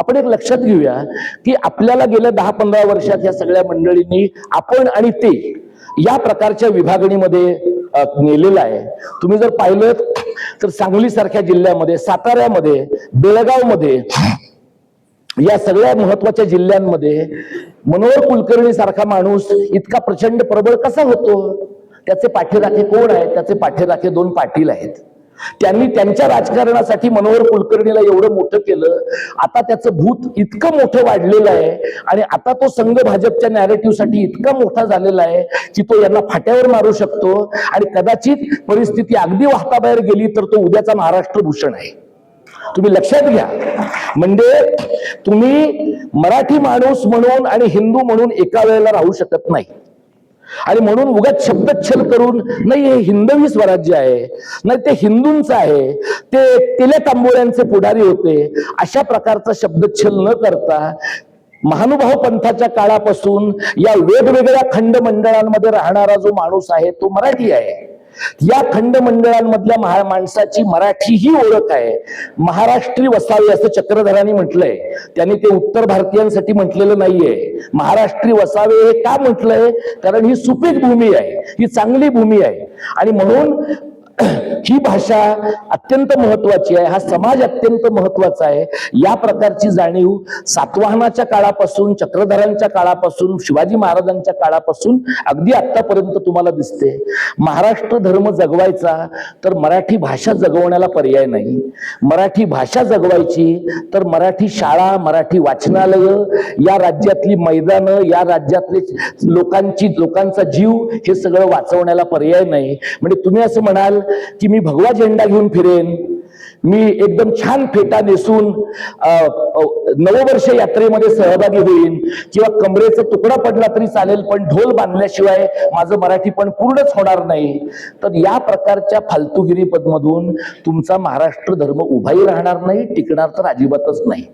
आपण एक लक्षात घेऊया की आपल्याला गेल्या दहा पंधरा वर्षात या सगळ्या मंडळींनी आपण आणि ते या प्रकारच्या विभागणीमध्ये नेलेला नेलेलं आहे. तुम्ही जर पाहिलं तर सांगली सारख्या जिल्ह्यामध्ये साताऱ्यामध्ये बेळगावमध्ये या सगळ्या महत्त्वाच्या जिल्ह्यांमध्ये मनोहर कुलकर्णी सारखा माणूस इतका प्रचंड प्रबळ कसा होतो? त्याचे पाठीराखे कोण आहेत? त्याचे पाठीराखे दोन पाटील आहेत. त्यांनी त्यांच्या राजकारणासाठी मनोहर कुलकर्णीला एवढं मोठं केलं. आता त्याचं भूत इतकं मोठं वाढलेलं आहे आणि आता तो संघ भाजपच्या नॅरेटिव्हसाठी इतका मोठा झालेला आहे की तो यांना फाट्यावर मारू शकतो आणि कदाचित परिस्थिती अगदी वाहताबाहेर गेली तर तो उद्याचा महाराष्ट्र भूषण आहे. तुम्ही लक्षात घ्या. म्हणजे तुम्ही मराठी माणूस म्हणून आणि हिंदू म्हणून एका वेळेला राहू शकत नाही. आणि म्हणून उगाच शब्दच्छल करून नाही हे हिंदवी स्वराज्य आहे नाही ते हिंदूंचं आहे ते तिले तांबोळ्यांचे पुढारी होते अशा प्रकारचा शब्दच्छल न करता महानुभाव पंथाच्या काळापासून या वेगवेगळ्या खंड मंडळांमध्ये राहणारा जो माणूस आहे तो मराठी आहे. या खंड मंडळांमधल्या महा माणसाची मराठी ही ओळख आहे. महाराष्ट्री वसावे असं चक्रधरांनी म्हटलंय. त्यांनी ते उत्तर भारतीयांसाठी म्हटलेलं नाहीये. महाराष्ट्री वसावे हे का म्हटलंय? कारण ही सुपीक भूमी आहे. ही चांगली भूमी आहे. आणि म्हणून ही भाषा अत्यंत महत्वाची आहे हा समाज अत्यंत महत्त्वाचा आहे या प्रकारची जाणीव सातवाहनाच्या काळापासून चक्रधरांच्या काळापासून शिवाजी महाराजांच्या काळापासून अगदी आतापर्यंत तुम्हाला दिसते. महाराष्ट्र धर्म जगवायचा तर मराठी भाषा जगवण्याला पर्याय नाही. मराठी भाषा जगवायची तर मराठी शाळा मराठी वाचनालय या राज्यातली मैदानं या राज्यातले लोकांची लोकांचा जीव हे सगळं वाचवण्याला पर्याय नाही. म्हणजे तुम्ही असं म्हणाल की मी मी भगवा झेंडा घेऊन फिरेन. मी एकदम छान फेटा नेसून नववर्ष यात्रेमध्ये सहभागी होईन. किंवा कमरेचा तुकडा पडला तरी चालेल पण ढोल बांधल्याशिवाय माझं मराठी पण पूर्णच होणार नाही. तर या प्रकारच्या फालतुगिरी पदमधून तुमचा महाराष्ट्र धर्म उभाही राहणार नाही टिकणार तर अजिबातच नाही.